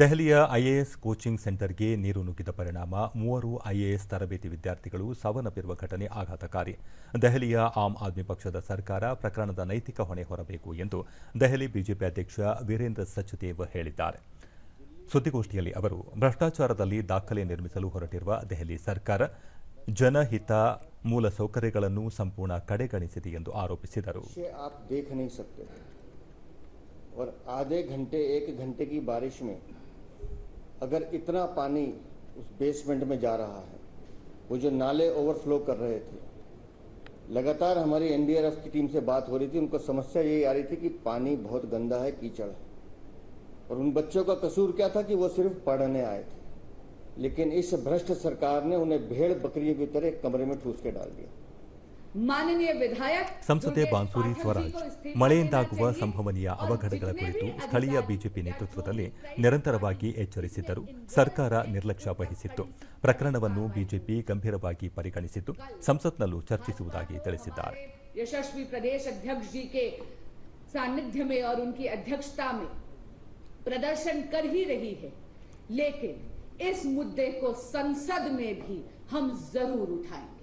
ದೆಹಲಿಯ IAS coaching ಸೆಂಟರ್ಗೆ ನೀರು ನುಗ್ಗಿದ ಪರಿಣಾಮ ಮೂವರು ಐಎಎಸ್ ತರಬೇತಿ ವಿದ್ಯಾರ್ಥಿಗಳು ಸಾವನ್ನಪ್ಪಿರುವ ಘಟನೆ ಆಘಾತಕಾರಿ ದೆಹಲಿಯ ಆಮ್ ಆದ್ಮಿ ಪಕ್ಷದ ಸರ್ಕಾರ ಪ್ರಕರಣದ ನೈತಿಕ ಹೊಣೆ ಹೊರಬೇಕು ಎಂದು ದೆಹಲಿ ಬಿಜೆಪಿ ಅಧ್ಯಕ್ಷ ವೀರೇಂದ್ರ ಸಚ್ದೇವ್ ಹೇಳಿದ್ದಾರೆ ಸುದ್ದಿಗೋಷ್ಠಿಯಲ್ಲಿ ಅವರು ಭ್ರಷ್ಟಾಚಾರದಲ್ಲಿ ದಾಖಲೆ ನಿರ್ಮಿಸಲು ಹೊರಟಿರುವ ದೆಹಲಿ ಸರ್ಕಾರ ಜನಹಿತ ಮೂಲ ಸೌಕರ್ಯಗಳನ್ನು ಸಂಪೂರ್ಣ ಕಡೆಗಣಿಸಿದೆ ಎಂದು ಆರೋಪಿಸಿದರು और आधे घंटे एक घंटे की बारिश में अगर इतना पानी उस बेसमेंट में जा रहा है वो जो नाले ओवरफ्लो कर रहे थे लगातार हमारी एनडीआरएफ की टीम से बात हो रही थी उनको समस्या यही आ रही थी कि पानी बहुत गंदा है कीचड़ है और उन बच्चों का कसूर क्या था कि वो सिर्फ पढ़ने आए थे लेकिन इस भ्रष्ट सरकार ने उन्हें भेड़ बकरियों की तरह कमरे में ठूस के डाल दिया माननीय विधायक समसते बांसुरी स्वराज मळेनदागुवा संभवनिया अवघटಗಳ ಕುರಿತು ಸ್ಥಳೀಯ ಬಿಜೆಪಿ ನೇತृत्वದಲ್ಲಿ ನಿರಂತರವಾಗಿ ಎಚ್ಚರಿಸಿದರು ಸರ್ಕಾರ ನಿರ್ಲಕ್ಷ್ಯವಹಿಸಿತ್ತು ಪ್ರಕರಣವನ್ನು ಬಿಜೆಪಿ ಗಂಭೀರವಾಗಿ ಪರಿಗಣಿಸಿತ್ತು ಸಂಸತ್ತನಲ್ಲಿ ಚರ್ಚಿಸುವುದಾಗಿ ತಿಳಿಸಿದ್ದಾರೆ ಯಶಸ್ವಿ ಪ್ರದೇಶದ ಅಧ್ಯಕ್ಷ जी के सानिध्य में और उनकी अध्यक्षता में प्रदर्शन कर ही रही है लेकिन इस मुद्दे को संसद में भी हम जरूर उठाएंगे